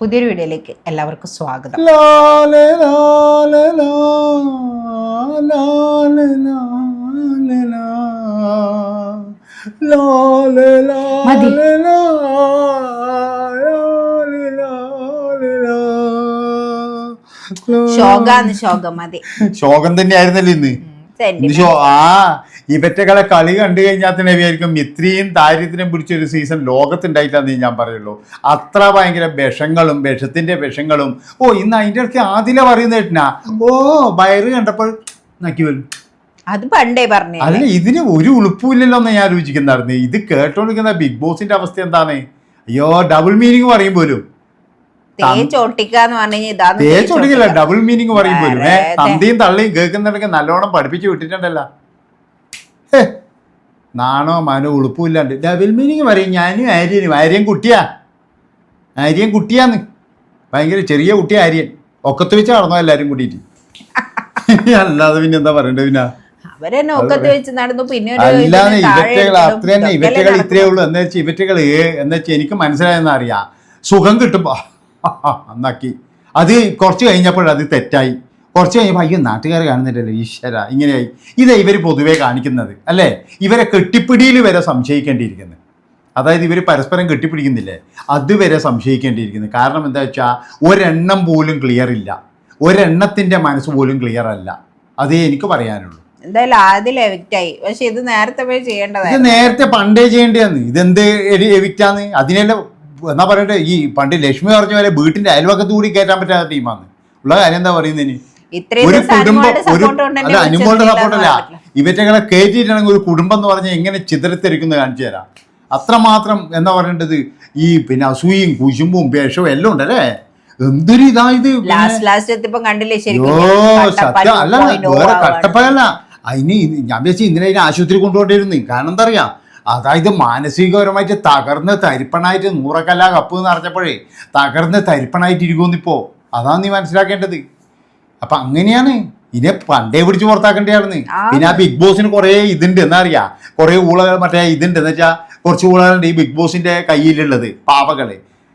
പുതിയൊരു വീഡിയോയിലേക്ക് എല്ലാവർക്കും സ്വാഗതം ലാലെ ലാലെ ലാ, ലാലെ ലാലെ ലാ, ലാലെ മതി. ശോകാന്ന് ശോകം മതി ശോകം തന്നെയായിരുന്നല്ലോ ഇന്ന് ആ ഇവറ്റകളെ കളി കണ്ടു കഴിഞ്ഞാൽ തന്നെ വിചാരിക്കും ഇത്രയും ദാരിദ്ര്യം പിടിച്ചൊരു സീസൺ ലോകത്തുണ്ടായിട്ടാന്ന് ഞാൻ പറയുള്ളൂ. അത്ര ഭയങ്കര വിഷങ്ങളും വിഷത്തിന്റെ വിഷങ്ങളും. ഓ ഇന്ന് അതിന്റെ ഇടയ്ക്ക് ആദില പറയുന്ന കേട്ടിനാ? ഓ വയറ് കണ്ടപ്പോൾ നക്കി വരും അത് പണ്ടേ പറഞ്ഞു അല്ല ഇതിന് ഒരു ഉളുപ്പില്ലല്ലോ എന്ന് ഞാൻ ആലോചിക്കുന്നായിരുന്നു. ഇത് കേട്ടോണ്ടിരിക്കുന്ന ബിഗ് ബോസിന്റെ അവസ്ഥ എന്താണ്? അയ്യോ ഡബിൾ മീനിങ് പറയും പോലും തേച്ചൊട്ടിക്കില്ല തേച്ചൊട്ടിക്ക. ഡബിൾ മീനിങ് പറയും പോലും. തന്തിയും തള്ളിയും കേൾക്കുന്നുണ്ടെങ്കിൽ നല്ലോണം പഠിപ്പിച്ചു വിട്ടിട്ടുണ്ടല്ലോ. നാണോ മാനോ ഉളുപ്പില്ലാണ്ട് ഡബിൾ മീനിങ് പറയും. ഞാനും ആര്യനും. ആര്യൻ കുട്ടിയാ. ആര്യൻ കുട്ടിയാന്ന്. ഭയങ്കര ചെറിയ കുട്ടി ആര്യൻ. ഒക്കത്ത് വെച്ച് നടന്നോ എല്ലാരും കൂട്ടിയിട്ട് അല്ലാതെ പിന്നെ എന്താ പറയണ്ടേ പിന്നെ? അവരെന്നെ ഒക്കത്ത് വെച്ച് നടന്നു. പിന്നെ അല്ലാതെ ഇവറ്റകൾ. അത്ര തന്നെ ഇവറ്റകൾ ഇത്രയേ ഉള്ളൂ. എന്ന് വെച്ചാൽ ഇവറ്റകൾ എന്ന് വെച്ചാൽ എനിക്ക് മനസ്സിലായെന്ന് അറിയാം. സുഖം കിട്ടുമ്പോ അന്നാക്കി. അത് കുറച്ച് കഴിഞ്ഞപ്പോഴത് തെറ്റായി. കുറച്ച് കഴിയുമ്പോൾ അയ്യോ നാട്ടുകാർ കാണുന്നില്ലല്ലോ ഈശ്വര ഇങ്ങനെയായി. ഇതാ ഇവർ പൊതുവെ കാണിക്കുന്നത് അല്ലേ? ഇവരെ കെട്ടിപ്പിടിയിൽ വരെ സംശയിക്കേണ്ടിയിരിക്കുന്നത് അതായത് ഇവർ പരസ്പരം കെട്ടിപ്പിടിക്കുന്നില്ലേ? അതുവരെ സംശയിക്കേണ്ടിയിരിക്കുന്നു. കാരണം എന്താ വെച്ചാൽ ഒരെണ്ണം പോലും ക്ലിയർ ഇല്ല. ഒരെണ്ണത്തിന്റെ മനസ്സ് പോലും ക്ലിയർ അല്ല. അതേ എനിക്ക് പറയാനുള്ളൂ. എന്തായാലും ആദ്യം പക്ഷെ ഇത് നേരത്തെ പോയി ഇത് നേരത്തെ പണ്ടേ ചെയ്യേണ്ടതാണ് ഇതെന്ത് എവിക്റ്റാന്ന് അതിനെല്ലാം എന്നാ പറയട്ടെ ഈ പണ്ട് ലക്ഷ്മി പറഞ്ഞ പോലെ വീട്ടിന്റെ അയൽവക്കത്ത് കൂടി കയറ്റാൻ പറ്റാത്ത ടീമാണ് ഉള്ള കാര്യം എന്താ പറയുന്നതിന് ഒരു കുടുംബം ഒരു അല്ല അനുമോളുടെ സപ്പോർട്ട് അല്ല. ഇവറ്റകളെ കയറ്റിയിട്ടാണെങ്കിൽ ഒരു കുടുംബം എന്ന് പറഞ്ഞാൽ എങ്ങനെ ചിതറിത്തെറിക്കുന്ന കാണിച്ചു തരാം. അത്രമാത്രം എന്താ പറയേണ്ടത്? ഈ പിന്നെ അസൂയും കുശുമ്പും വേഷവും എല്ലാം ഉണ്ട് അല്ലേ എന്തൊരു ഇതായത് അല്ല 2.0 വേറെ കട്ടപ്പല്ല കട്ടപ്പനല്ല അതിന് ഞാൻ വിചാരിച്ചു ഇന്നലെ അതിനെ ആശുപത്രി കൊണ്ടുപോയിട്ടിരുന്നു കാരണം എന്താ അറിയാം? അതായത് മാനസികപരമായിട്ട് തകർന്ന് തരിപ്പണായിട്ട് നൂറക്കല്ല കപ്പ് എന്ന് അറിഞ്ഞപ്പോഴേ തകർന്ന് തരിപ്പണായിട്ട് ഇരിക്കുന്നിപ്പോ അതാണ് നീ മനസ്സിലാക്കേണ്ടത്. അപ്പൊ അങ്ങനെയാണ്. ഇതിനെ പണ്ടേ പിടിച്ച് പുറത്താക്കേണ്ടതാണ്. പിന്നെ ആ ബിഗ് ബോസിന് കുറെ ഇതുണ്ട് എന്നാ അറിയാ കുറേ ഊളകൾ മറ്റേ ഇതുണ്ട് എന്ന് വെച്ചാൽ കുറച്ച് ഊളകളുണ്ട് ഈ ബിഗ് ബോസിന്റെ കയ്യിലുള്ളത് പാവകൾ.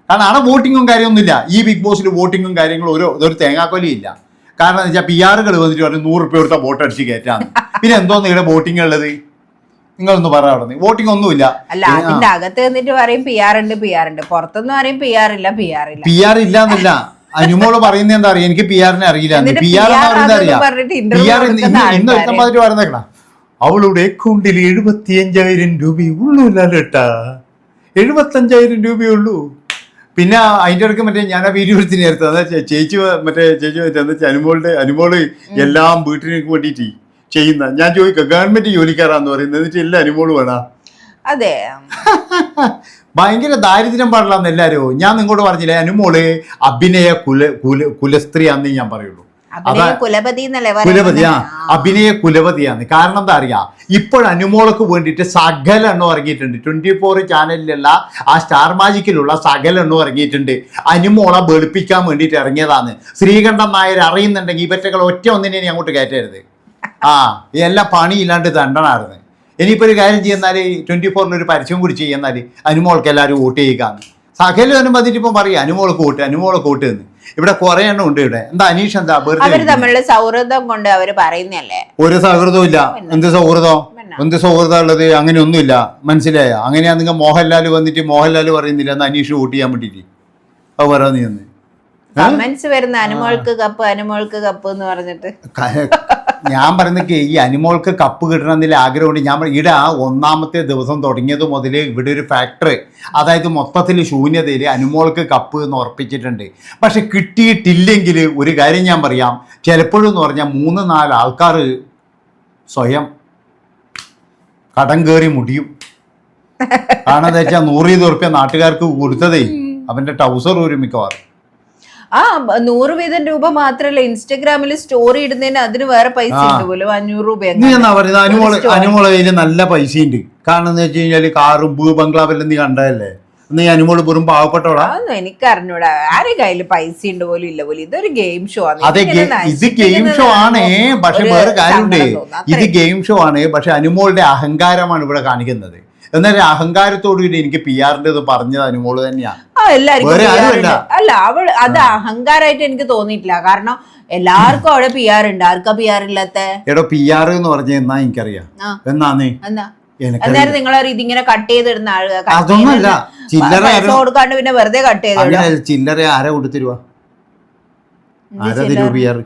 കാരണം അവിടെ വോട്ടിങ്ങും കാര്യമൊന്നുമില്ല. ഈ ബിഗ് ബോസിൽ വോട്ടിങ്ങും കാര്യങ്ങളും ഓരോ ഇതൊരു തേങ്ങാക്കൊലയും ഇല്ല. കാരണം എന്താ വെച്ചാൽ പി ആറുകൾ വന്നിട്ട് പറഞ്ഞു നൂറ് റുപ്യ കൊടുത്ത വോട്ട് അടിച്ച് കയറ്റാന്ന് പിന്നെ എന്തോ നിങ്ങളുടെ വോട്ടിംഗ് ഉള്ളത്? നിങ്ങളൊന്ന് പറ അവിടെ വോട്ടിംഗ് ഒന്നുമില്ല. അല്ല അതിന്റെ അകത്ത് നിന്നിട്ട് പറയും പി ആർ ഉണ്ട് പി ആർ ഉണ്ട്. പുറത്തുനിന്ന് പറയും പി ആർ ഇല്ല പി ആർ ഇല്ല. പി ആർ ഇല്ലാന്നില്ല അനുമോൾ പറയുന്നത് എന്താ അറിയാം? എനിക്ക് പി ആറിനെ അറിയില്ല. പി ആർ എന്ന് പറയുന്നത് അറിയാം. പി ആർ ഇന്ന്. ഒരുത്തന്മാര് പറയുന്നേക്കണ അവളുടെ അക്കൗണ്ടിൽ എഴുപത്തിയഞ്ചായിരം രൂപയുള്ളൂ ലാലേട്ടാ. എഴുപത്തഞ്ചായിരം രൂപയുള്ളൂ പിന്നെ അതിന്റെ ഇടയ്ക്ക് മറ്റേ ഞാൻ ആ വീഡിയോ എടുത്തിന് നേരത്തെ. അതാ ചേച്ചി മറ്റേ ചേച്ചി മറ്റേ എന്താ അനുമോളുടെ അനുമോൾ എല്ലാം വീട്ടിലേക്ക് വേണ്ടിയിട്ട് ചെയ്യുന്ന. ഞാൻ ചോദിക്കാം ഗവൺമെന്റ് ജോലിക്കാരാന്ന് പറയുന്നത്. എന്നിട്ട് എല്ലാ അനുമോൾ വേണ? അതെ. ഭയങ്കര ദാരിദ്ര്യം പാടില്ലാന്ന് എല്ലാരും. ഞാൻ നിങ്ങളോട് പറഞ്ഞില്ലേ അനുമോൾ അഭിനയ കുല കുല കുലസ്ത്രീയാന്ന് ഞാൻ പറയുള്ളൂ. കുലപതി ആ. അഭിനയ കുലപതിയാണ് കാരണം എന്താ അറിയാ? ഇപ്പോൾ അനുമോൾക്ക് വേണ്ടിയിട്ട് സകല എണ്ണം ഇറങ്ങിയിട്ടുണ്ട്. ട്വന്റി ഫോർ ചാനലിലുള്ള ആ സ്റ്റാർ മാജിക്കിലുള്ള സകല എണ്ണം ഇറങ്ങിയിട്ടുണ്ട്. അനുമോളെ വെളുപ്പിക്കാൻ വേണ്ടിയിട്ട് ഇറങ്ങിയതാണ് ശ്രീകണ്ഠൻ നായർ അറിയുന്നുണ്ടെങ്കിൽ ഇവറ്റകൾ ഒറ്റ ഒന്നിനെ അങ്ങോട്ട് കയറ്റരുത്. ആ എല്ലാം പണിയില്ലാണ്ട് ദണ്ഡനായിരുന്നു. ഇനിയിപ്പോൾ ഒരു കാര്യം ചെയ്യുന്നാൽ ട്വന്റി ഫോറിൽ ഒരു പരസ്യം കൂടി ചെയ്യുന്നാൽ അനുമോൾക്ക് എല്ലാവരും വോട്ട് ചെയ്യുകയാണ് സകല അനുമതിയിട്ട് ഇപ്പം പറയും അനുമോൾക്ക് വോട്ട് അനുമോൾക്ക് വോട്ട് എന്ന്. ഇവിടെ കുറെ എണ്ണം ഉണ്ട് ഇവിടെ. എന്താ അനീഷ് എന്താ അവർ? തമ്മിലുള്ള സൗഹൃദം കൊണ്ട് അവർ പറയുന്നല്ലേ ഒരു സൗഹൃദവും ഇല്ല. എന്ത് സൗഹൃദം? എന്ത് സൗഹൃദം ഉള്ളത്? അങ്ങനെ ഒന്നുമില്ല മനസ്സിലായ അങ്ങനെയാണെങ്കിൽ മോഹൻലാൽ വന്നിട്ട് മോഹൻലാൽ പറയുന്നില്ല എന്ന് അനീഷ് വോട്ട് ചെയ്യാൻ വേണ്ടിയിട്ട് അത് പറയാ നീ കമന്റ്സ് വരുന്ന അനുമോൾക്ക് കപ്പ് അനുമോൾക്ക് കപ്പ് എന്ന് പറഞ്ഞിട്ട്. ഞാൻ പറയുന്നത് ഈ അനിമോൾക്ക് കപ്പ് കിട്ടണമെന്നില്ല ആഗ്രഹമുണ്ട്. ഞാൻ ഇവിടെ ആ ഒന്നാമത്തെ ദിവസം തുടങ്ങിയത് മുതൽ ഇവിടെ ഒരു ഫാക്ടറി അതായത് മൊത്തത്തിൽ ശൂന്യതയിൽ അനുമോൾക്ക് കപ്പ് എന്ന് ഉറപ്പിച്ചിട്ടുണ്ട്. പക്ഷെ കിട്ടിയിട്ടില്ലെങ്കിൽ ഒരു കാര്യം ഞാൻ പറയാം. ചിലപ്പോഴെന്ന് പറഞ്ഞാൽ മൂന്ന് നാല് ആൾക്കാർ സ്വയം കടം കയറി മുടിയും. കാരണം എന്താ വെച്ചാൽ നൂറ് ഇത് ഉറപ്പിയ നാട്ടുകാർക്ക് കൊടുത്തതേ അവന്റെ ടൗസർ ഒരു മിക്കവാറും. ആ നൂറ് വീതം രൂപ മാത്രല്ല ഇൻസ്റ്റഗ്രാമിൽ സ്റ്റോറി ഇടുന്നതിന് അതിന് വേറെ പൈസ ഉണ്ട് പോലും അഞ്ഞൂറ് രൂപ അനുമോള നല്ല പൈസ ഉണ്ട് കാരണം എന്ന് വെച്ച് കഴിഞ്ഞാൽ കാറും ഭൂ ബംഗ്ലാവെല്ലാം നീ കണ്ടതല്ലേ? നീ അനുമോൾ വെറും പാവപ്പെട്ടോടാ എനിക്ക് അറിഞ്ഞൂടാ. ആരെ കയ്യിൽ പൈസ ഉണ്ട് പോലും ഇല്ല പോലും. ഇതൊരു ഗെയിം ഷോ ആണ്. അതെ ഇത് ഗെയിം ഷോ ആണ്. പക്ഷെ വേറെ കാര്യമുണ്ട്. ഇത് ഗെയിം ഷോ ആണ്. പക്ഷെ അനുമോളുടെ അഹങ്കാരമാണ് ഇവിടെ കാണിക്കുന്നത്. എന്നാലും അഹങ്കാരത്തോടു കൂടി എനിക്ക് പി ആറിന്റെ ഇത് പറഞ്ഞത് അനുമോൾ തന്നെയാണ് എല്ലാവർക്കും. അല്ല. അവൾ അത് അഹങ്കാരമായിട്ട് എനിക്ക് തോന്നിയിട്ടില്ല. കാരണം എല്ലാവർക്കും അവിടെ പി ആർ ഉണ്ട്. ആർക്കാ പി ആർ ഇല്ലാത്ത? എടോ പി ആർ എന്ന് പറഞ്ഞ എന്നാ എനിക്കറിയാം. എന്നാന്നേ അന്നേരം നിങ്ങളെ ഇതിങ്ങനെ കട്ട് ചെയ്തിടുന്ന ആൾ അതൊന്നുമല്ല. ചില്ലറ കൊടുക്കാണ്ട് പിന്നെ വെറുതെ കട്ട് അങ്ങനെ ചില്ലറ ആരാ കൊടുത്തിരുവാ? ആരാ തരുവ പി ആർ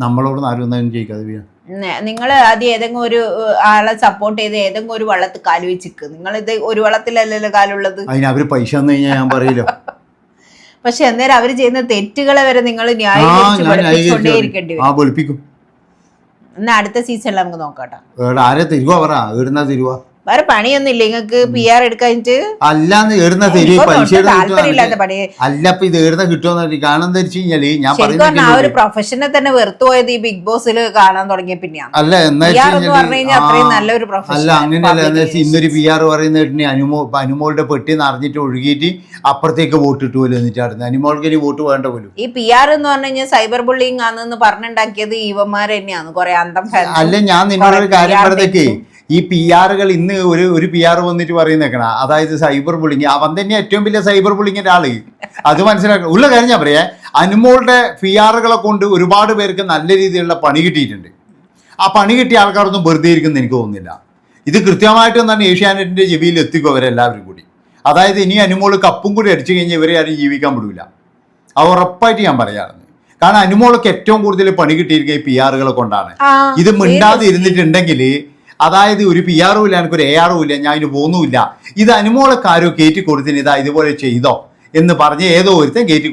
നമ്മളോട് ആരും ആർ നിങ്ങൾ അത് ഏതെങ്കിലും ഒരു ആളെ സപ്പോർട്ട് ചെയ്ത് ഏതെങ്കിലും ഒരു വള്ളത്ത് കാൽ വെച്ചിക്ക്. നിങ്ങൾ ഇത് ഒരു വള്ളത്തിലല്ലല്ലോ കാലുള്ളത്? അതിന് അവർ പൈസ തന്നു കഴിഞ്ഞാൽ ഞാൻ പറയില്ല. പക്ഷെ അന്നേരം അവർ ചെയ്യുന്ന തെറ്റുകളെ വരെ നിങ്ങൾ ന്യായീകരിക്കേണ്ടി ആ വെളുപ്പിക്കും. എന്നാ അടുത്ത സീസണിൽ നമുക്ക് നോക്കാം കേട്ടോ. ആരെ തിരുവാ പറ. തരുവ? വേറെ പണിയൊന്നും ഇല്ല. നിങ്ങൾക്ക് പി ആർ എടുക്കാനിട്ട് അല്ലാന്ന് എവിടുന്ന തരുവ പൈസ താല്പര്യമില്ലാത്ത പണി. അല്ല അപ്പൊ ഇത് എവിടുന്ന കിട്ടുമെന്ന് കാരണം ധരിച്ചു കഴിഞ്ഞാൽ ഞാൻ ശരിക്കും ആ ഒരു പ്രൊഫഷനെ തന്നെ വെറുത്തു പോയത് ഈ ബിഗ് ബോസിൽ കാണാൻ തുടങ്ങിയ പിന്നെയാണ് അല്ല അത്രയും നല്ലൊരു പ്രൊഫഷൻ അല്ല അങ്ങനെയല്ല ഇന്നൊരു പി ആർ പറയുന്ന അനുമോ അനുമോളുടെ പെട്ടി നിറഞ്ഞിട്ട് ഒഴുകിയിട്ട് അപ്പുറത്തേക്ക് വോട്ട് ഇട്ടു പോലും അനുമോൾക്ക് ഇനി വോട്ട് വേണ്ട പോലും. ഈ പി ആർ എന്ന് പറഞ്ഞു കഴിഞ്ഞാൽ സൈബർ ബുള്ളിങ് ആണെന്ന് പറഞ്ഞുണ്ടാക്കിയത് ഇവന്മാർ തന്നെയാണ്. കുറെ അന്തം അല്ല ഞാൻ നിന്നോട് കാര്യം പറഞ്ഞേക്കേ. ഈ പി ആറുകൾ ഇന്ന് ഒരു ഒരു പി ആർ വന്നിട്ട് പറയുന്നേക്കണ. അതായത് സൈബർ ബുള്ളിങ് അവൻ തന്നെ ഏറ്റവും വലിയ സൈബർ ബുള്ളിങ്ങിന്റെ ആൾ. അത് മനസ്സിലാക്കണം ഉള്ള കാര്യം ഞാൻ പറയാം. അനുമോളുടെ പി ആറുകളെ കൊണ്ട് ഒരുപാട് പേർക്ക് നല്ല രീതിയിലുള്ള പണി കിട്ടിയിട്ടുണ്ട്. ആ പണി കിട്ടിയ ആൾക്കാരൊന്നും വെറുതെ ഇരിക്കുന്ന എനിക്ക് തോന്നുന്നില്ല. ഇത് കൃത്യമായിട്ട് തന്നെ ഏഷ്യാനെറ്റിന്റെ ചെവിയിൽ എത്തിക്കും അവരെല്ലാവരും കൂടി. അതായത് ഇനി അനുമോൾ കപ്പും കൂടി അടിച്ചു കഴിഞ്ഞാൽ ഇവരെ ആരും ജീവിക്കാൻ വിടൂല. അത് ഉറപ്പായിട്ട് ഞാൻ പറയാറുണ്ട്. കാരണം അനുമോളൊക്കെ ഏറ്റവും കൂടുതൽ പണി കിട്ടിയിരിക്കുക ഈ പി ആറുകളെ കൊണ്ടാണ്. ഇത് മിണ്ടാതെ. ഇരുന്നിട്ടുണ്ടെങ്കിൽ അതായത് ഒരു പി ആറും ഇല്ല എനിക്കൊരു എ ആറും ഇല്ല ഞാൻ ഇതിന് പോകുന്നുമില്ല. ഇത് അനുമോളക്കാരോ കയറ്റി കൊടുത്തിന് ഇതാ ഇതുപോലെ ചെയ്തോ എന്ന് പറഞ്ഞ് ഏതോ ഒരുത്തൻ കയറ്റി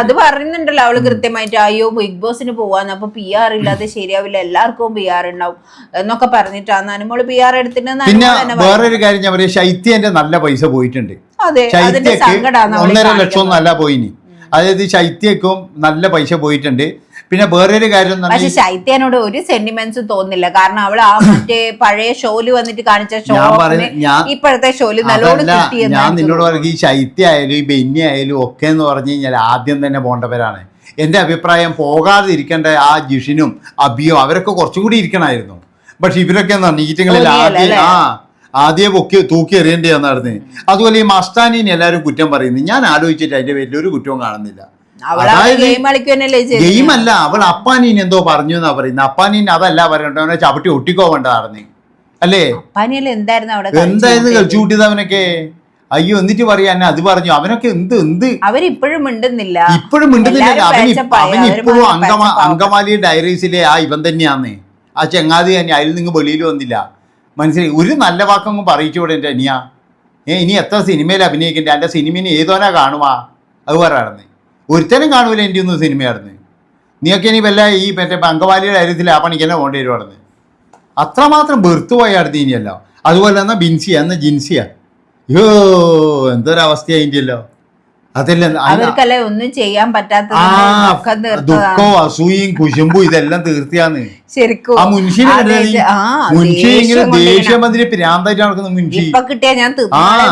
അത് പറയുന്നുണ്ടല്ലോ അവൾ കൃത്യമായിട്ട് അയ്യോ ബിഗ് ബോസിന് പോവാന്ന്. അപ്പൊ പി ആർ ഇല്ലാതെ ശരിയാവില്ല. എല്ലാവർക്കും പി ആർ ഉണ്ടാവും. എന്നൊക്കെ പറഞ്ഞിട്ടാണ് അനുമോൾ പി ആർ എടുത്തിട്ട് പിന്നെ വേറൊരു. കാര്യം ഞാൻ പറയാം. ശൈത്യന്റെ നല്ല പൈസ പോയിട്ടുണ്ട്. ശൈത്യക്ക് ഒന്നര ലക്ഷം ഒന്നല്ല നല്ല പോയിനി. അതായത് ശൈത്യക്കും നല്ല പൈസ പോയിട്ടുണ്ട്. പിന്നെ വേറൊരു കാര്യം എന്ന് പക്ഷെ ശൈത്യനോട് ഒരു സെന്റിമെന്റ്സും തോന്നില്ല കാരണം അവൾ ആ മറ്റേ പഴയ ഷോൽ വന്നിട്ട് കാണിച്ച ഷോ ഇപ്പോഴത്തെ ഷോൽ നല്ലോണം ഞാൻ നിന്നോട് പറഞ്ഞു ഈ ശൈത്യ ആയാലും ഈ ബെന്നി ആയാലും ഒക്കെ എന്ന് പറഞ്ഞു കഴിഞ്ഞാൽ ആദ്യം തന്നെ പോണ്ടവരാണ്. എന്റെ അഭിപ്രായം പോകാതെ ഇരിക്കേണ്ട ആ ജിഷിനും അബിയും അവരൊക്കെ കുറച്ചുകൂടി ഇരിക്കണമായിരുന്നു. പക്ഷെ ഇവരൊക്കെ തോന്നിയല്ലേ, ആദ്യം ആ ആദ്യം പൊക്കി തൂക്കി എറിയേണ്ടി വന്നായിരുന്നു അതുപോലെ ഈ മസ്താനിനെ എല്ലാവരും കുറ്റം പറയുന്നു. ഞാൻ ആലോചിച്ചിട്ട് അതിന്റെ വലിയൊരു ഒരു കുറ്റവും കാണുന്നില്ല. ഗെയിം അല്ല അവൾ അപ്പാനീൻ എന്തോ പറഞ്ഞു എന്നാ പറയുന്നത് അപ്പാനീൻ അതല്ല പറയണ്ടോ അവനെ ചവിട്ടി ഒട്ടിക്കോ വേണ്ടതായിരുന്നു അല്ലേ? എന്തായിരുന്നു കളിച്ചു കൂട്ടിയത്? അവനൊക്കെ? അയ്യോ എന്നിട്ട് പറയാ എന്നെ അത് പറഞ്ഞു. അവനൊക്കെ എന്ത് എന്ത്? അവരിപ്പോഴും മിണ്ടുന്നില്ല. ഇപ്പോഴും മിണ്ടുന്നില്ല. അവൻ ഇപ്പോഴും അങ്കമാ അങ്കമാലി ഡയറീസിലെ ആ ഇവൻ തന്നെയാന്ന്. ആ ചെങ്ങാതി തന്നെ അതിൽ നിങ്ങൾ വെളിയിൽ വന്നില്ല. മനസ്സിലായി? ഒരു നല്ല വാക്കൊന്നും പറയിച്ചൂടെ എന്റെ അനിയ. ഏ ഇനി എത്ര സിനിമയിൽ അഭിനയിക്കണ്ടേ? എന്റെ സിനിമയിൽ ഏതോനാ കാണുവാ? അത് പറയാറുണ്ട് ഒരുത്തനും കാണൂല എന്റെ ഒന്നും സിനിമയായിരുന്നു നീയൊക്കെ ഇനി വല്ല ഈ മറ്റേ അംഗവാലിയുടെ കാര്യത്തിൽ ആ പണിക്കെല്ലാം പോകേണ്ടി വരുവാണെന്ന് അത്രമാത്രം വെറുത്തു പോയായിരുന്നു ഇനിയല്ലോ. അതുപോലെ തന്നെ ബിൻസിയ എന്ന ജിൻസിയ. യോ എന്തൊരവസ്ഥയായില്ലോ അതല്ല അതിന് അവർക്കല്ലേ ഒന്നും ചെയ്യാൻ പറ്റാത്ത ദുഃഖവും അസൂയയും കുശുമ്പും ഇതെല്ലാം തീർത്തിയാന്ന്. ശരിക്കും. ആ മുൻഷി മുൻഷി ഇങ്ങനെ ദേഷ്യം മന്ത്രി പ്രാന്തായിട്ട് നടക്കുന്ന മുൻഷി. കിട്ടിയാ ഞാൻ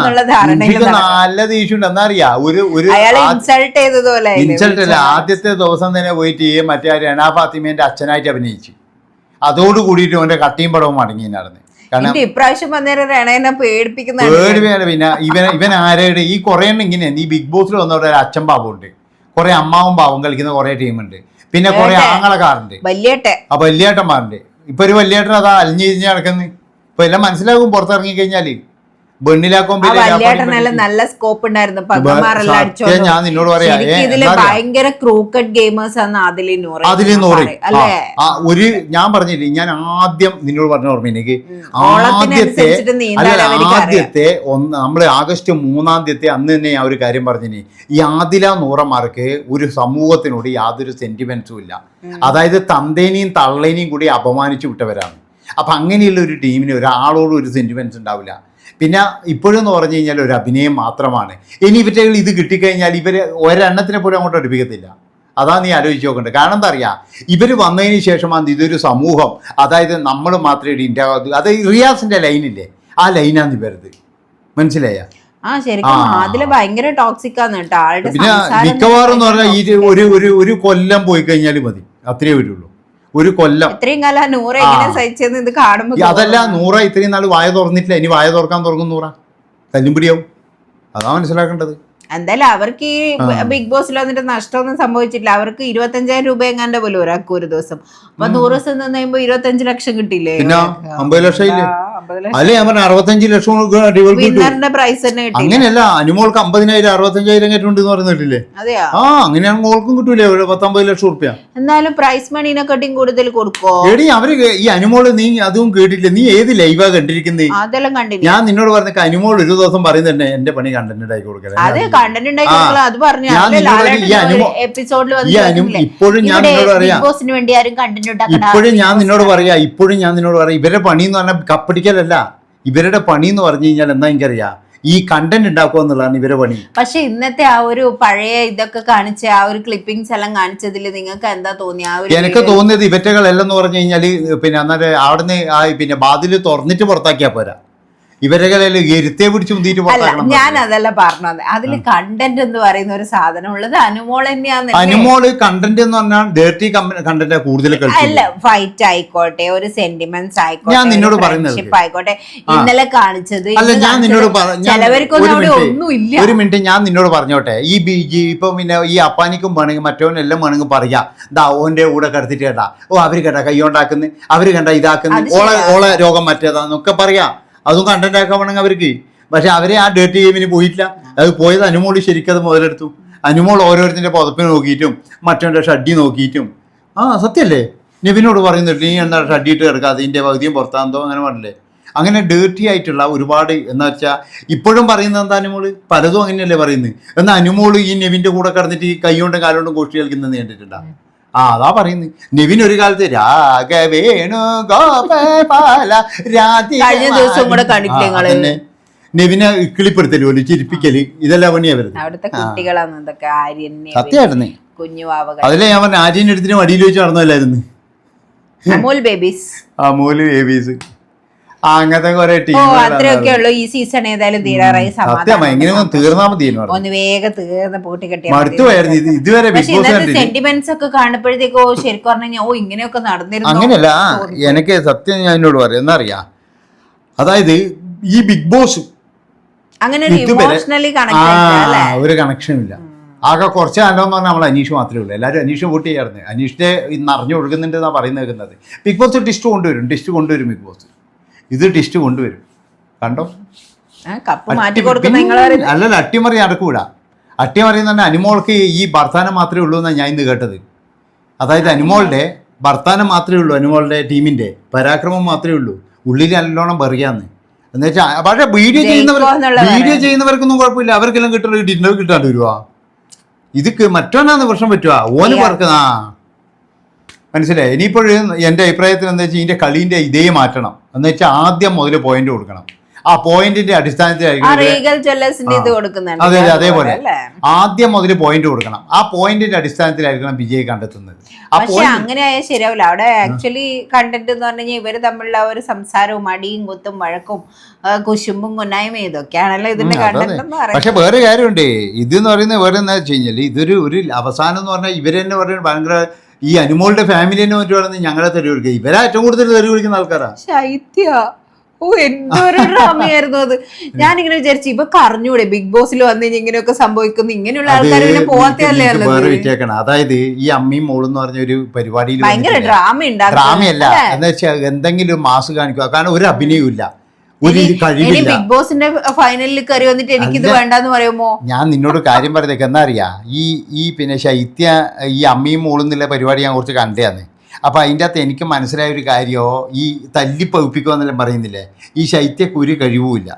നല്ല ദേഷ്യം ഉണ്ട് എന്നാ അറിയാ ഒരു ഒരു ഇൻസൾട്ട് ചെയ്തതുപോലെ ഇൻസൾട്ട് അല്ല ആദ്യത്തെ ദിവസം തന്നെ പോയിട്ട് മറ്റേ ആ രണാ ഫാത്തിമേന്റെ അച്ഛനായിട്ട് അഭിനയിച്ചു. അതോട് കൂടിയിട്ട് അവന്റെ കട്ടിയും പടവും മടങ്ങി നടന്ന്. കാരണം ഇപ്രാവശ്യം വന്നേരം രണേനെ പേടിപ്പിക്കുന്ന പിന്നെ ഇവൻ ഇവൻ ആരുടെ ഈ കുറെ എണ്ണം ഇങ്ങനെയാണ് ഈ ബിഗ് ബോസിൽ വന്നവരുടെ ഒരു അച്ഛൻ ബാബുണ്ട്. കുറെ അമ്മാവും ബാബും കളിക്കുന്ന കുറെ ടീമുണ്ട് പിന്നെ കുറെ. ആങ്ങളക്കാരുണ്ട്. വലിയട്ടെ ആ വലിയേട്ടന്മാരുണ്ട്. ഇപ്പൊ ഒരു വലിയേട്ടൻ അതാ അലിഞ്ഞു തിരിഞ്ഞ് നടക്കുന്നത് ഇപ്പൊ എല്ലാം മനസ്സിലാകും പുറത്തിറങ്ങി കഴിഞ്ഞാൽ. വലിയേട്ടനെല്ലാം നല്ല സ്കോപ്പ് ഉണ്ടായിരുന്നു. സത്യം ഞാൻ നിന്നോട് പറയാം. ഇതിൽ ഭയങ്കര ക്രൂക്കറ്റ് ഗെയിമേഴ്സ് ആണ് അതിലെ നൂറ്. അതിൽ ഒരു ഞാൻ പറഞ്ഞില്ലേ ഞാൻ ആദ്യം നിന്നോട് പറഞ്ഞ ഓർമ്മ എനിക്ക്? ആദ്യത്തെ. ആദ്യത്തെ ഒന്ന് നമ്മൾ ആഗസ്റ്റ് മൂന്നാം തീയതി അന്ന് തന്നെ ഞാൻ ഒരു കാര്യം പറഞ്ഞിനി ഈ ആദില നൂറന്മാർക്ക് ഒരു സമൂഹത്തിനോട് യാതൊരു സെന്റിമെന്റ്സും ഇല്ല. അതായത് തന്തേനെയും തള്ളേനെയും കൂടി അപമാനിച്ചു വിട്ടവരാണ്. അപ്പൊ അങ്ങനെയുള്ള ഒരു ടീമിന് ഒരാളോടും ഒരു സെന്റിമെന്റ്സ് ഉണ്ടാവില്ല. പിന്നെ ഇപ്പോഴെന്ന് പറഞ്ഞു കഴിഞ്ഞാൽ ഒരു അഭിനയം മാത്രമാണ്. ഇനി ഇവറ്റകൾ ഇത് കിട്ടിക്കഴിഞ്ഞാൽ ഇവർ ഒരെണ്ണത്തിനെ പോലും അങ്ങോട്ട് അടുപ്പിക്കത്തില്ല. അതാ നീ ആലോചിച്ച് നോക്കേണ്ടത് കാരണം എന്താ അറിയാ? ഇവർ വന്നതിന് ശേഷമാണ് ഇതൊരു സമൂഹം. അതായത് നമ്മൾ മാത്രമേ ഇന്ത്യ അത് റിയാസിന്റെ ലൈനില്ലേ ആ ലൈനാണ് ഇവരത് മനസ്സിലായ? ആ ശരിക്കും ആ. അതിൽ ഭയങ്കര ടോക്സിക് ആണ് കേട്ടോ. ആളുടെ പിന്നെ മിക്കവാറും എന്ന് പറഞ്ഞാൽ ഈ ഒരു ഒരു ഒരു കൊല്ലം പോയി കഴിഞ്ഞാൽ മതി. അത്രേ വരുള്ളൂ. ഒരു കൊല്ലം. ഇത്രയും കാലം എങ്ങനെ. സഹിച്ചെന്ന് ഇത് കാണുമ്പോൾ അതല്ല. നൂറ ഇത്രയും നാൾ വായ തുറന്നിട്ടില്ല. ഇനി വായ തുറക്കാൻ തുറക്കും നൂറ. തല്ലുംപിടിയാവും അതാ മനസ്സിലാക്കേണ്ടത്. എന്തായാലും അവർക്ക് ഈ ബിഗ് ബോസിൽ വന്നിട്ട് നഷ്ടമൊന്നും സംഭവിച്ചിട്ടില്ല. അവർക്ക് ഇരുപത്തഞ്ചായിരം രൂപ എങ്ങാണ്ട് പോലും ഒരാൾക്ക് ഒരു ദിവസം. അപ്പൊ നൂറ് ദിവസം നിന്ന് കഴിയുമ്പോ ഇരുപത്തഞ്ച് ലക്ഷം കിട്ടിയില്ലേ അമ്പത് ലക്ഷം അല്ലെ ഞാൻ പറഞ്ഞ അറുപത്തഞ്ച് ലക്ഷം പ്രൈസ് അങ്ങനെയല്ല അനുമോൾക്ക് അമ്പതിനായിരം അറുപത്തഞ്ചായിരം കേട്ടുണ്ട് എന്ന് പറയുന്നില്ലേ ആ അങ്ങനെയാണ് മോൾക്കും കിട്ടൂലേ ഒരു പത്തൊമ്പത് ലക്ഷം റുപ്യ എന്നാലും പ്രൈസ് മണീനെക്കാട്ടിയും കൂടുതൽ കൊടുക്കോ? എടി അവർ ഈ അനുമോൾ നീ അതും കേട്ടിട്ടില്ല. നീ ഏത് ലൈവാ കണ്ടിരിക്കുന്നത് അതെല്ലാം കണ്ടില്ല. ഞാൻ നിന്നോട് പറഞ്ഞ അനുമോൾ ഒരു ദിവസം പറയുന്നുണ്ട് എന്റെ പണി കണ്ടന്റ് ആക്കി കൊടുക്കല. അത് കണ്ടന്റ് ഉണ്ടാക്കി പറഞ്ഞു എപ്പിസോഡിൽ ഇപ്പോഴും ഞാൻ നിന്നോട് പറയാം ഇപ്പോഴും ഞാൻ നിന്നോട് പറയാ ഇപ്പോഴും ഞാൻ നിന്നോട് പറയാം ഇവരുടെ പണി എന്ന് പറഞ്ഞാൽ കപ്പടിക്കലല്ല ഇവരുടെ പണി എന്ന് പറഞ്ഞു കഴിഞ്ഞാൽ എന്താ എനിക്കറിയാം? ഈ കണ്ടന്റ് ഉണ്ടാക്കുക എന്നുള്ളതാണ് ഇവരെ പണി. പക്ഷെ ഇന്നത്തെ ആ ഒരു പഴയ ഇതൊക്കെ കാണിച്ച ആ ഒരു ക്ലിപ്പിംഗ്സ് എല്ലാം കാണിച്ചതിൽ നിങ്ങൾക്ക് എന്താ തോന്നി ആ ഒരു എനിക്ക് തോന്നിയത് ഇവറ്റകളെല്ലാം എന്ന് പറഞ്ഞു കഴിഞ്ഞാൽ പിന്നെ അന്നേരം അവിടുന്ന് ആ പിന്നെ ബാതിൽ തുറന്നിട്ട് പുറത്താക്കിയാ പോരാ. ഇവരെല്ലാം ഇരുത്തേ പിടിച്ച് മുന്തിയിട്ട് അല്ല ഞാൻ അതല്ല പറഞ്ഞത്. അതിൽ കണ്ടന്റ് എന്ന് പറയുന്ന ഒരു സാധനം ഉള്ളത് അനുമോൾ തന്നെയാണ് അനുമോൾ കണ്ടന്റ് എന്ന് പറഞ്ഞാൽ ഡേർട്ടി കണ്ടന്റ് കൂടുതൽ അല്ല ഫൈറ്റ് ആയിക്കോട്ടെ ഒരു സെന്റിമെന്റ്സ് ആയിക്കോട്ടെ ഞാൻ നിന്നോട് പറയുന്നത്. ആയിക്കോട്ടെ ഇന്നലെ കാണിച്ചത് അല്ല ഞാൻ നിന്നോട് ചിലവർക്കൊന്നും ഒരു അവിടെ മിനിറ്റ്. ഒന്നുമില്ല. ഒരു മിനിറ്റ് ഞാൻ നിന്നോട് പറഞ്ഞോട്ടെ. ഈ ബി ജി ഇപ്പൊ പിന്നെ ഈ അപ്പാനിക്കും വേണമെങ്കിൽ മറ്റവനെല്ലാം വേണമെങ്കിൽ പറയാ. ദാ ഓന്റെ കൂടെ കടത്തിട്ട് കേട്ടാ. ഓ അവർ കേട്ടാ കൈകൊണ്ടാക്കുന്നു അവർ കണ്ട ഇതാക്കുന്നു. ഓളെ ഓളെ രോഗം മറ്റേതാന്നൊക്കെ പറയാം. അതും കണ്ടന്റ് ആക്കാൻ വേണമെങ്കിൽ അവർക്ക്. പക്ഷെ അവരെ ആ ഡേർട്ടി ഗെയിമിന് പോയിട്ടില്ല. അത് പോയത് അനുമോൾ ശരിക്കും അത് മുതലെടുത്തു. അനുമോൾ ഓരോരുത്തരുടെ പുതപ്പിന് നോക്കിയിട്ടും മറ്റവന്റെ ഷഡ്ഡി നോക്കിയിട്ടും. ആ സത്യല്ലേ? നിവിനോട് പറയുന്നുണ്ട് നീ എന്താ ഷഡ്ഡിയിട്ട് കിടക്കുക അതിന്റെ പകുതിയും പുറത്താന്തോ അങ്ങനെ പറഞ്ഞില്ലേ? അങ്ങനെ ഡേർട്ടി ആയിട്ടുള്ള ഒരുപാട് എന്ന് വെച്ചാൽ ഇപ്പോഴും പറയുന്നത് എന്താ അനുമോൾ? പലതും അങ്ങനെയല്ലേ പറയുന്നത്. എന്നാൽ അനുമോൾ ഈ നെവിന്റെ കൂടെ കിടന്നിട്ട് ഈ കൈ കൊണ്ടും കാലുകൊണ്ടും കോഷ്ടി കളിക്കുന്നത് കണ്ടിട്ടുണ്ടാ? ആ അതാ പറയുന്നത് നിവിൻ ഒരു കാലത്ത് രാഘവേണു ഗോപാല കഴിഞ്ഞ ദിവസം കൂടെ കണ്ടിട്ടില്ലേ. നെവിനെ ഇക്കിളിപ്പെടുത്തൽ പോലും ചിരിപ്പിക്കൽ ഇതെല്ലാം പണിയാ വരുന്നത്. അവിടുത്തെ കുട്ടികളാണ് ഇതൊക്കെ ആര്യൻ നിവിൻ, സത്യമായിരുന്നേ കുഞ്ഞുവാവകൾ അതിലെ ഞാൻ പറഞ്ഞ ആര്യൻ എടുത്തിട്ട് മടിയിൽ വെച്ച് നടന്നല്ലായിരുന്നു അമൂൽ ബേബീസ്. മൂൽ ബേബീസ്. അങ്ങനത്തെ കുറെ അത്രയൊക്കെ ഉള്ളൂ. ഈ സീസൺ ഏതായാലും തീരാറായി. സമാധാനം തീർന്നാ മതി ഒന്ന് വേഗം തീർന്ന് പൂട്ടി ഇത് ഇതുവരെ സെന്റിമെന്റ്സ് ഒക്കെ കാണുമ്പോഴത്തേക്കോ ശരിക്കും പറഞ്ഞാൽ ഓ ഇങ്ങനെയൊക്കെ നടന്നിരുന്നു? അങ്ങനെയല്ല എനിക്ക് സത്യം ഞാൻ എന്നോട് പറയാം. എന്നറിയാ അതായത് ഈ ബിഗ് ബോസ് അങ്ങനെ ഒരു കണക്ഷൻ കണക്ഷനും ഇല്ല. ആകെ കുറച്ച് കാലം എന്ന് പറഞ്ഞാൽ നമ്മൾ അനീഷ് മാത്രമേ ഉള്ളൂ. എല്ലാവരും അനീഷ് വോട്ട് ചെയ്യാറുണ്ട്. അനീഷിന്റെ ഇന്ന് അറിഞ്ഞു കൊടുക്കുന്നുണ്ട് എന്നാ പറയുന്നത് ബിഗ് ബോസ് ടിസ്റ്റ് കൊണ്ടുവരും. ടിസ്റ്റ് കൊണ്ടുവരും ബിഗ് ബോസ് ഇത് ടിസ്റ്റ് കൊണ്ടുവരും. കണ്ടോ? അല്ലല്ല അട്ടിമറി നടക്കൂല. അട്ടിമറി പറഞ്ഞാൽ അനുമോൾക്ക് ഈ ഭർത്താനം മാത്രമേ ഉള്ളൂ എന്നാണ് ഞാൻ ഇന്ന് കേട്ടത്. അതായത് അനുമോളുടെ ഭർത്താനം മാത്രമേ ഉള്ളൂ അനുമോളുടെ ടീമിന്റെ പരാക്രമം മാത്രമേ ഉള്ളൂ. ഉള്ളിൽ നല്ലോണം പറയാന്ന് എന്ന് വെച്ചാൽ പക്ഷെ വീഡിയോ ചെയ്യുന്നവർ വീഡിയോ ചെയ്യുന്നവർക്കൊന്നും കുഴപ്പമില്ല. അവർക്കെല്ലാം കിട്ടുന്ന ഡിന്നർ കിട്ടാണ്ട് വരുവാ. ഇത് മറ്റോനാന്ന് പ്രശ്നം പറ്റുക ഓന് പറക്കുന്ന ആ മനസ്സിലായി? ഇനിയിപ്പോഴും എന്റെ അഭിപ്രായത്തിൽ എന്താ വെച്ചാൽ ഇതിന്റെ കളീന്റെ ഇതേ മാറ്റണം. എന്ന് വെച്ചാൽ ആദ്യം മുതൽ പോയിന്റ് കൊടുക്കണം. ആ പോയിന്റിന്റെ അടിസ്ഥാനത്തിൽ അടിസ്ഥാനത്തിലായിരിക്കും അതെ അതെ അതേപോലെ ആദ്യം മുതൽ പോയിന്റ് കൊടുക്കണം. ആ പോയിന്റിന്റെ അടിസ്ഥാനത്തിലായിരിക്കണം വിജയ് കണ്ടെത്തുന്നത്. പക്ഷെ അങ്ങനെ ആയാൽ ശരിയാവില്ല. അവിടെ ആക്ച്വലി കണ്ടന്റ് എന്ന് പറഞ്ഞു കഴിഞ്ഞാൽ ഇവർ തമ്മിലുള്ള ഒരു സംസാരവും അടിയും കുത്തും വഴക്കും കുശുമ്പും കുന്നായ്മയും ഇതൊക്കെയാണല്ലോ ഇതിന്റെ കണ്ടന്റ് പക്ഷെ വേറെ കാര്യമുണ്ട്. ഇത് എന്ന് പറയുന്നത് വേറെ എന്താ വെച്ച് കഴിഞ്ഞാൽ ഇതൊരു ഒരു അവസാനം എന്ന് പറഞ്ഞാൽ ഇവരെന്നെ പറഞ്ഞ ഭയങ്കര ഈ അനുമോളുടെ ഫാമിലി തന്നെ മറ്റു പറയുന്നത് ഞങ്ങളെ തെറി കൊടുക്കുക ഇവരാ ഏറ്റവും കൂടുതൽ തെറി വിളിക്കുന്ന ആൾക്കാരാ. ശൈത്യ. ഓ എന്തൊരു ഡ്രാമയായിരുന്നു അത്. ഞാനിങ്ങനെ വിചാരിച്ചു ഇപ്പൊ കറിഞ്ഞൂടെ ബിഗ് ബോസിൽ വന്നു കഴിഞ്ഞാൽ ഇങ്ങനെയൊക്കെ സംഭവിക്കുന്നു. ഇങ്ങനെയുള്ള ആൾക്കാരെ ആൾക്കാർ പിന്നെ പോവാത്തല്ലേ അതായത് ഈ അമ്മയും മോളും എന്ന് പറഞ്ഞ ഒരു പരിപാടിയിൽ ഭയങ്കര ഡ്രാമ ഡ്രാമ ഡ്രാമയല്ല. എന്താ വെച്ചാൽ എന്തെങ്കിലും മാസ് കാണിക്കുക. കാരണം ഒരു അഭിനയവും ഇല്ല ഒരു കഴിവില്ല. ബിഗ് ബോസിന്റെ ഫൈനലിൽ കയറി വന്നിട്ട് എനിക്കിത്. വേണ്ടെന്ന് പറയുമോ? ഞാൻ നിന്നോട് കാര്യം പറഞ്ഞേക്ക്. എന്താ അറിയാ ഈ ഈ പിന്നെ ശൈത്യ ഈ അമ്മയും മോളും എന്നുള്ള പരിപാടി ഞാൻ കുറച്ച് കണ്ടതാണ് അപ്പൊ അതിന്റെ അകത്ത് എനിക്ക് മനസ്സിലായ ഒരു കാര്യമോ ഈ തല്ലി പഴുപ്പിക്കുക എന്നെല്ലാം പറയുന്നില്ലേ? ഈ ശൈത്യക്ക് ഒരു കഴിവുമില്ല.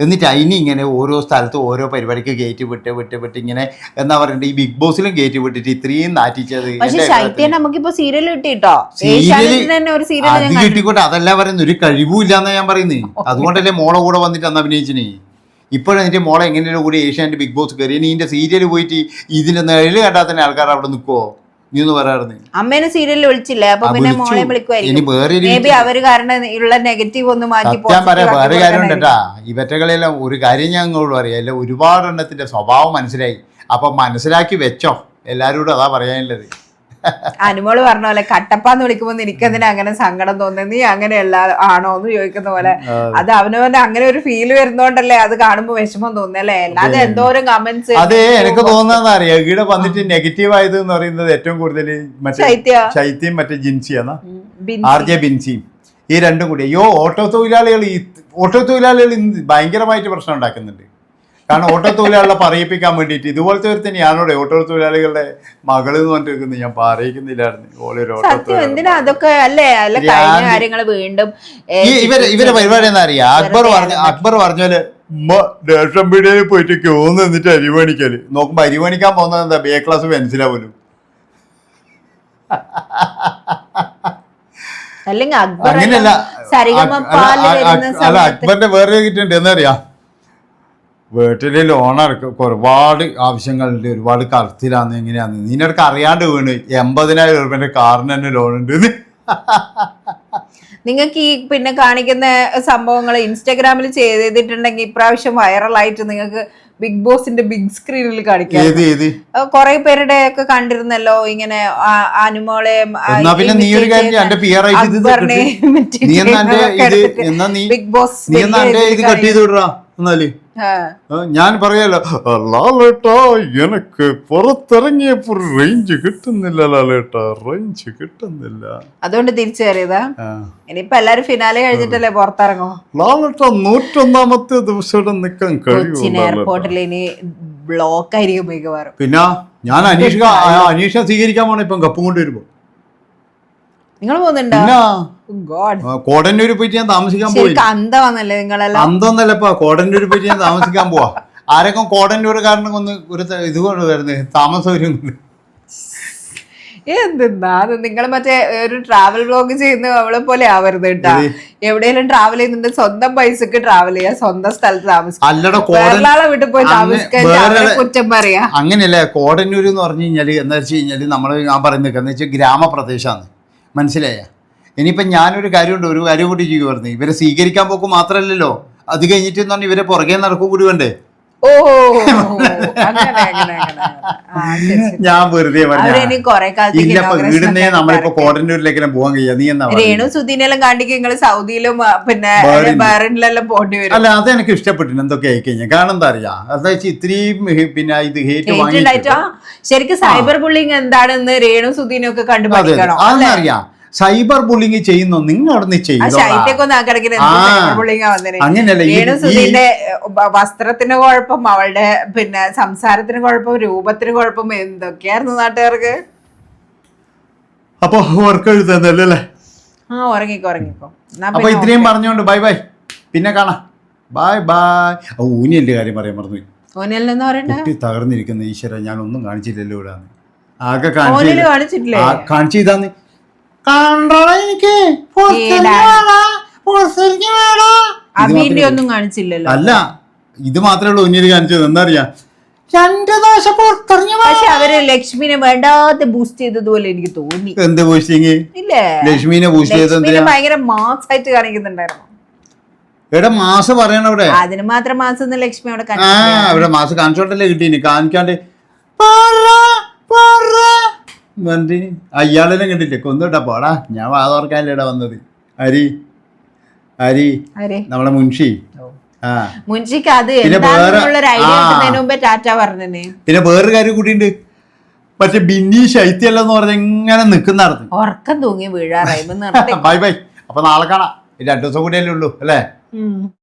എന്നിട്ട് അതിന് ഇങ്ങനെ ഓരോ സ്ഥലത്ത് ഓരോ പരിപാടിക്ക് കയറ്റി വിട്ട് വിട്ട് വിട്ട് ഇങ്ങനെ എന്താ പറയണ്ടേ ഈ ബിഗ് ബോസിലും കയറ്റി വിട്ടിട്ട് ഇത്രയും നാറ്റിച്ചത് പക്ഷെ എന്റെ ശൈത്യം നമുക്കിപ്പോ സീരിയൽ കിട്ടിട്ടോ? അത്. കിട്ടിക്കോട്ടെ അതല്ല പറയുന്നത് ഒരു കഴിവും എന്നാ ഞാൻ പറയുന്നത് അതുകൊണ്ടല്ലേ മോളെ കൂടെ വന്നിട്ട് അന്ന് അഭിനയിച്ചിനേ. ഇപ്പോഴും എന്നിട്ട് മോളെ എങ്ങനെയുള്ള കൂടി ഏഷ്യാന്റെ ബിഗ് ബോസ് കയറി ഇനി ഇതിന്റെ സീരിയൽ പോയിട്ട് ഇതിന്റെ നിഴൽ കണ്ടാൽ തന്നെ ആൾക്കാർ അവിടെ നിൽക്കുവോ നീ ഒന്ന് പറയാറുണ്ട്. അമ്മേനെ സീരിയലിൽ വിളിച്ചില്ലേ? അപ്പൊ പിന്നെ. മോളെ വിളിക്കുമായിരിക്കും അവർ കാരണം ഉള്ള നെഗറ്റീവ് ഒന്ന് മാറ്റി ഞാൻ പറയാം വേറെ കാര്യം ഉണ്ട് കൊടുക്കാനായിരിക്കും. കേട്ടാ ഇവറ്റകളെല്ലാം ഒരു കാര്യം ഞാൻ നിങ്ങളോട് പറയാം. ഒരുപാട് എണ്ണത്തിന്റെ സ്വഭാവം മനസ്സിലായി. അപ്പൊ മനസ്സിലാക്കി വെച്ചോ. എല്ലാരോടും അതാ പറയാനുള്ളത്. അനുമോൾ പറഞ്ഞ പോലെ കട്ടപ്പാന്ന് വിളിക്കുമ്പോ നിനക്കെന്തിനാ അങ്ങനെ സങ്കടം തോന്നുന്നത് നീ അങ്ങനെയല്ല ആണോ എന്ന് ചോദിക്കുന്ന പോലെ. അത്. അവനവന്റെ അങ്ങനെ ഒരു ഫീൽ വരുന്നോണ്ടല്ലേ അത് കാണുമ്പോ വിഷമം തോന്നുന്നല്ലേ അല്ലാതെ എന്തോരം കമന്റ്സ് അതെ എനിക്ക് തോന്നുന്ന അറിയാം? ഇവിടെ വന്നിട്ട് നെഗറ്റീവ് ആയത് എന്ന് പറയുന്നത് ഏറ്റവും കൂടുതൽ മറ്റേ ശൈത്യ മറ്റേ ജിൻസിയാണ്. R J ബിൻസിയും. ഈ രണ്ടും കൂടി. അയ്യോ ഓട്ടോ തൊഴിലാളികൾ ഈ ഓട്ടോ തൊഴിലാളികൾ ഭയങ്കരമായിട്ട് പ്രശ്നം ഉണ്ടാക്കുന്നുണ്ട്. കാരണം ഓട്ടോ തൊഴിലാളികളെ പറയിപ്പിക്കാൻ വേണ്ടിയിട്ട്. ഇതുപോലത്തെ ഒരു തന്നെയാണോടെ ഓട്ടോ തൊഴിലാളികളുടെ മകൾ എന്ന് പറഞ്ഞിരിക്കുന്നത് ഞാൻ പറയിക്കുന്നില്ലായിരുന്നു. ഓളൊരു ഓട്ടോ എന്തിനാ അതൊക്കെ അല്ലേ? അല്ല കഴിഞ്ഞ കാര്യങ്ങൾ വീണ്ടും ഇവരെ ഇവരെ പരിപാടി എന്താ അറിയാ? അക്ബർ പറഞ്ഞ അക്ബർ പറഞ്ഞ പോലെ ഉമ്മ റേഷൻ പീടികയിൽ പോയിട്ട് ക്യൂ നിന്നിട്ട് അരി മേടിക്കൽ നോക്കുമ്പോ അരി മേടിക്കാൻ പോകുന്നത് എന്താ? ബി എ ക്ലാസ് പെൻസിലാ പോലും. അല്ലെങ്കിൽ അക്ബർ അങ്ങനെയല്ല. അല്ല അക്ബറിന്റെ വേറെ കിട്ടുന്നുണ്ട് എന്നറിയാ വീട്ടിൽ ലോൺ അടക്കം ഒരുപാട് ആവശ്യങ്ങളുണ്ട് ഒരുപാട് കറുത്തിലാന്ന് എങ്ങനെയാന്ന്. നിനക്ക് അറിയാണ്ട് വീണ്. എൺപതിനായിരം രൂപന്റെ കാറിന് തന്നെ ലോൺ ഉണ്ട് നിങ്ങൾക്ക് ഈ പിന്നെ കാണിക്കുന്ന സംഭവങ്ങൾ ഇൻസ്റ്റാഗ്രാമിൽ ചെയ്തിട്ടുണ്ടെങ്കിൽ ഇപ്രാവശ്യം വൈറലായിട്ട് നിങ്ങൾക്ക് ബിഗ് ബോസിന്റെ ബിഗ് സ്ക്രീനിൽ കാണിക്കാം. കൊറേ പേരുടെ ഒക്കെ കണ്ടിരുന്നല്ലോ ഇങ്ങനെ നീ ബിഗ് ബോസ് എന്നാൽ? ഞാൻ പറയാലോ ലാലേട്ടാ എനക്ക് പുറത്തിറങ്ങിയപ്പോ റേഞ്ച് കിട്ടുന്നില്ല ലാലേട്ടാ റേഞ്ച് കിട്ടുന്നില്ല. അതുകൊണ്ട് തിരിച്ചു കയറിയതാ? ഇനിയിപ്പോ എല്ലാരും ഫിനാലെ കഴിഞ്ഞിട്ടല്ലേ പുറത്തിറങ്ങും? ലാലേട്ടാ നൂറ്റൊന്നാമത്തെ ദിവസം ഇവിടെ നിക്കാൻ കഴിയും എയർപോർട്ടിൽ ഇനി ബ്ലോക്ക് ആയിരിക്കും മിക്കവാറും. പിന്നെ ഞാൻ അനീഷ അനീഷ സ്വീകരിക്കാൻ പോണ ഇപ്പം കപ്പും കൊണ്ടുവരുമ്പോ. നിങ്ങൾ പോകുന്നുണ്ടോ? കോടന്നൂര് പോയിട്ട് ഞാൻ താമസിക്കാൻ പോയി ശരിക്കും അന്ത വന്നല്ലേ നിങ്ങളെല്ലാം? അന്തൊന്നല്ലപ്പാ കോടന്നൂര് പോയിട്ട് ഞാൻ താമസിക്കാൻ പോവാ. ആരൊക്കെ കോടന്നൂര് കാരണം ഒന്ന് ഒരു ഇത് കൊണ്ട് വരുന്നത് താമസ കൊണ്ട് എന്തെന്നാ? നിങ്ങൾ മറ്റേ ഒരു ട്രാവൽ വ്ലോഗ് ചെയ്യുന്ന അവളെ പോലെ ആവരുത് കേട്ടാ. എവിടെയെങ്കിലും ട്രാവൽ ചെയ്യുന്നുണ്ട് സ്വന്തം പൈസക്ക് ട്രാവൽ ചെയ്യാ സ്വന്തം സ്ഥലത്ത് താമസിക്കാം. വീട്ടിൽ പോയി താമസിക്കാൻ കുറ്റം പറയാ. അങ്ങനെയല്ലേ കോടന്നൂര് എന്ന് പറഞ്ഞു കഴിഞ്ഞാൽ എന്താ വെച്ച് കഴിഞ്ഞാൽ നമ്മൾ ഞാൻ പറയുന്നത് എന്ന് വെച്ചാൽ ഗ്രാമപ്രദേശമാണ് മനസ്സിലായ? ഇനിയിപ്പം ഞാനൊരു കാര്യമുണ്ട് ഒരു കാര്യം കൂടി ചെയ്യുക പറഞ്ഞു ഇവരെ സ്വീകരിക്കാൻ പോക്ക് മാത്രമല്ലല്ലോ അത് കഴിഞ്ഞിട്ട് എന്ന് ഇവരെ പുറകെ നടക്കും കൂടി വേണ്ടേ ഓ. ഞാൻ വെറുതെ വീടുന്നേ ഇല്ലപ്പോ inauguration വീടിനെ ഒക്കെ നമ്മളിപ്പോ കോടന്നൂരിലേക്കെല്ലാം കോടന്നൂരിലേക്ക് പോകാൻ കഴിയാ നീ എന്നാ? രേണു സുധീനെല്ലാം കാണിക്ക് നിങ്ങൾ സൗദിയിലും പിന്നെ. ബഹറിനിലെല്ലാം പോണ്ടി വരും അല്ല അത് എനിക്ക് ഇഷ്ടപ്പെട്ടു എന്തൊക്കെ ആയി കഴിഞ്ഞാൽ കാരണം എന്താ അറിയാ എന്താ വെച്ചാൽ ഇത്രയും പിന്നെ ഇത് ഹേറ്റ് വാങ്ങി ശരിക്കും സൈബർ ബുള്ളിങ് എന്താണെന്ന് രേണു സുധീനൊക്കെ കണ്ടു അതെന്നറിയാം സൈബർ ബുള്ളിങ് ചെയ്യുന്നു നിങ്ങൾ അവിടെ നിന്ന് അങ്ങനെയല്ല വസ്ത്രത്തിന് കുഴപ്പം അവളുടെ പിന്നെ സംസാരത്തിന് കുഴപ്പം രൂപത്തിന് കുഴപ്പം എന്തൊക്കെയായിരുന്നു നാട്ടുകാർക്ക്? അപ്പൊ വർക്ക് എഴുതുന്നല്ലേ ആ ഉറങ്ങിക്കോ ഉറങ്ങിക്കോ. അപ്പൊ ഇത്രയും പറഞ്ഞോണ്ട് ബൈ ബൈ. പിന്നെ കാണാം. Bye bye. ഊനിയന്റെ കാര്യം പറയാൻ മറന്നു കുട്ടി തകർന്നിരിക്കുന്ന ഈശ്വര ഞാൻ ഒന്നും കാണിച്ചില്ലല്ലോ ഇവിടെ. ആകെ ഓനിൽ കാണിച്ചു എനിക്ക്. അബീന്റെ ഒന്നും കാണിച്ചില്ലല്ലോ. അല്ല ഇത് മാത്രമേ ഉള്ളൂ ഉന്നിൽ കാണിച്ചത്. എന്താ അറിയാ? രണ്ട് ദോശ പുറത്തെറിഞ്ഞു വാ. പക്ഷെ അവർ ലക്ഷ്മിനെ വേണ്ടാതെ ബൂസ്റ്റ് ചെയ്തതുപോലെ എനിക്ക് തോന്നി. എന്ത് ബൂസ്റ്റിങ് ഇല്ലേ? ലക്ഷ്മീനെ ബൂസ്റ്റ് ചെയ്ത് ലക്ഷ്മിനെ ഭയങ്കര മാസ് ആയിട്ട് കാണിക്കുന്നുണ്ടായിരുന്നു. എവിടെ മാസം പറയണ അവിടെ. അതിന് മാത്രം മാസം ലക്ഷ്മി അവിടെ ആ ഇവിടെ മാസം കാണിച്ചോണ്ടല്ലേ കിട്ടീനി കാണിക്കാണ്ട് പറ. എന്നിട്ട് അയാളെല്ലാം കണ്ടില്ലേ? കൊന്നിട്ടാ പോടാ. ഞാൻ വാതോർക്കാനല്ലേടാ വന്നത്. അരി അരി ആരെ? നമ്മളെ മുൻഷി. ആ. മുൻഷിക്ക് അത് പിന്നെ വേറൊരു കാര്യം കൂടിയുണ്ട്. പക്ഷെ ബിന്നി ശൈത്യല്ല എന്ന് പറഞ്ഞ എങ്ങനെ നിൽക്കുന്ന ഉറക്കം തൂങ്ങി വീഴാറായി. Bye bye. അപ്പൊ നാളെ കാണാം. രണ്ടു ദിവസം കൂടിയല്ലേ ഉള്ളൂ അല്ലേ.